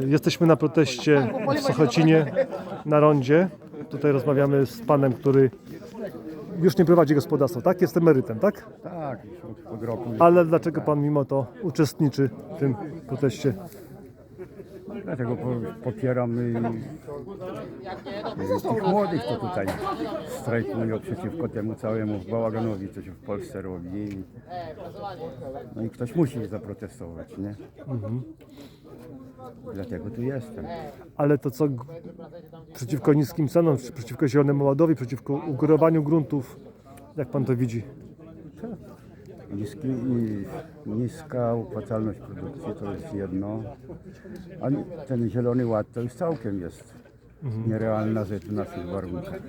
Jesteśmy na proteście w Sochocinie na rondzie. Tutaj rozmawiamy z panem, który już nie prowadzi gospodarstwa, tak? Jest emerytem, tak? Tak, już od, roku. Ale dlaczego pan mimo to uczestniczy w tym proteście? Dlatego po, popieram y, y, tych młodych, co tutaj strajkują przeciwko temu całemu bałaganowi, co się w Polsce robi. No i ktoś musi zaprotestować, nie? Dlatego tu jestem. Ale to co g- przeciwko niskim cenom, czy przeciwko zielonemu ładowi, przeciwko ugorowaniu gruntów, jak pan to widzi? Niski, niska opłacalność produkcji to jest jedno, a ten zielony ład to już całkiem jest nierealna rzecz w naszych warunkach.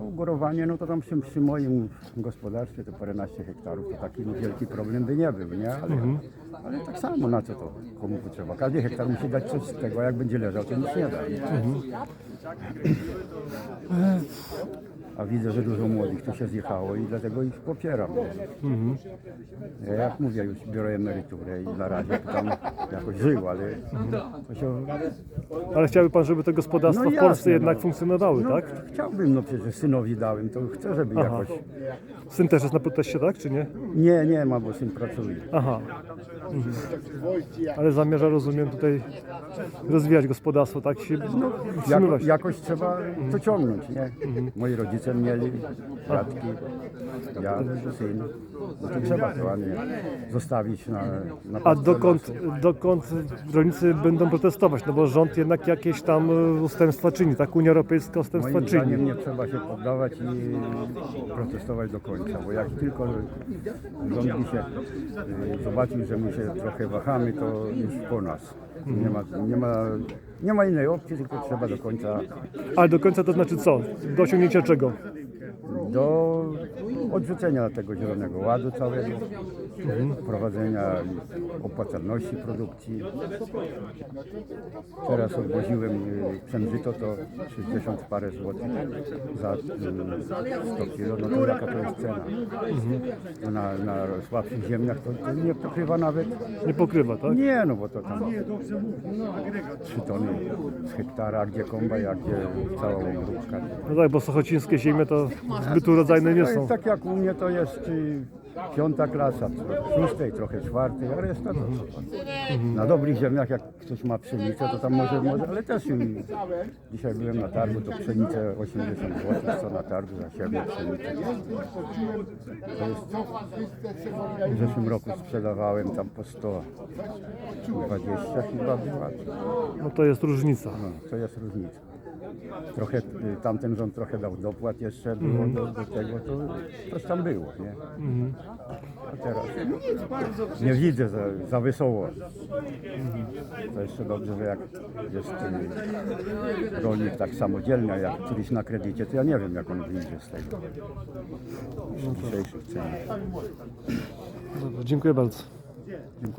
A Ugorowanie, no to tam przy, przy moim gospodarstwie to paręnaście hektarów, to taki wielki problem by nie był, nie? Ale, ale tak samo, na co to komu potrzeba? Każdy hektar musi dać coś z tego, a jak będzie leżał, to nic nie da. A widzę, że dużo młodych tu się zjechało i dlatego ich popieram. Ja jak mówię, już biorę emeryturę i na razie to tam jakoś żył, ale to się... Ale chciałby pan, żeby te gospodarstwa No w Polsce jasne, jednak no. funkcjonowały, No, tak? Chciałbym, no przecież synowi dałem, to chcę, żeby Aha. jakoś... Syn też jest na proteście, tak? Czy nie? Nie, nie ma, bo syn pracuje. Aha. Mhm. Ale zamierza, rozumiem, tutaj rozwijać gospodarstwo, tak? Się Jako, utrzymywać. jakoś trzeba to ciągnąć, nie? Moi rodzice mieli, dziadki, ja, syn. No to trzeba to, a nie zostawić na, na A dokąd, dokąd rolnicy będą protestować? No bo rząd jednak jakieś tam e, ustępstwa czyni, tak? Unia Europejska ustępstwa Moim zdaniem czyni. nie trzeba się poddawać i protestować do końca, bo jak tylko rząd by się y, zobaczył, że my się trochę wahamy, to już po nas. Nie ma, nie ma, nie ma innej opcji, tylko trzeba do końca Ale do końca to znaczy co? Do osiągnięcia czego? Do odrzucenia tego zielonego ładu całego, wprowadzenia opłacalności produkcji. Teraz odwoziłem y, przemżyto to 60 parę złotych za y, 100 kilo, no to jaka to jest cena? To Na, na słabszych ziemiach to, to nie pokrywa nawet, Nie pokrywa, tak? nie no bo to tam 3 tony z hektara, gdzie kombaj, a gdzie cała obróbka. No tak, bo sochocińskie ziemie to zbyt urodzajne nie To są. jest tak jak u mnie to jest y, piąta klasa, szóstej, trochę czwartej, a reszta to na dobrych ziemiach jak ktoś ma pszenicę, to tam może, może ale też y, dzisiaj byłem na targu, to pszenicę 80 zł, co na targu za siebie pszenicę. To jest, w zeszłym roku sprzedawałem tam po 120 chyba była. No to jest różnica. No, to jest różnica. Trochę, y, tamten rząd trochę dał dopłat jeszcze było do, do tego, to coś tam było, nie? A teraz nie widzę za, za wesoło. To jeszcze dobrze, że jak jest y, rolnik tak samodzielny, a jak któryś na kredycie, to ja nie wiem jak on wyjdzie z tego. Z dzisiejszych cen. Dobrze, dziękuję bardzo. Dziękuję.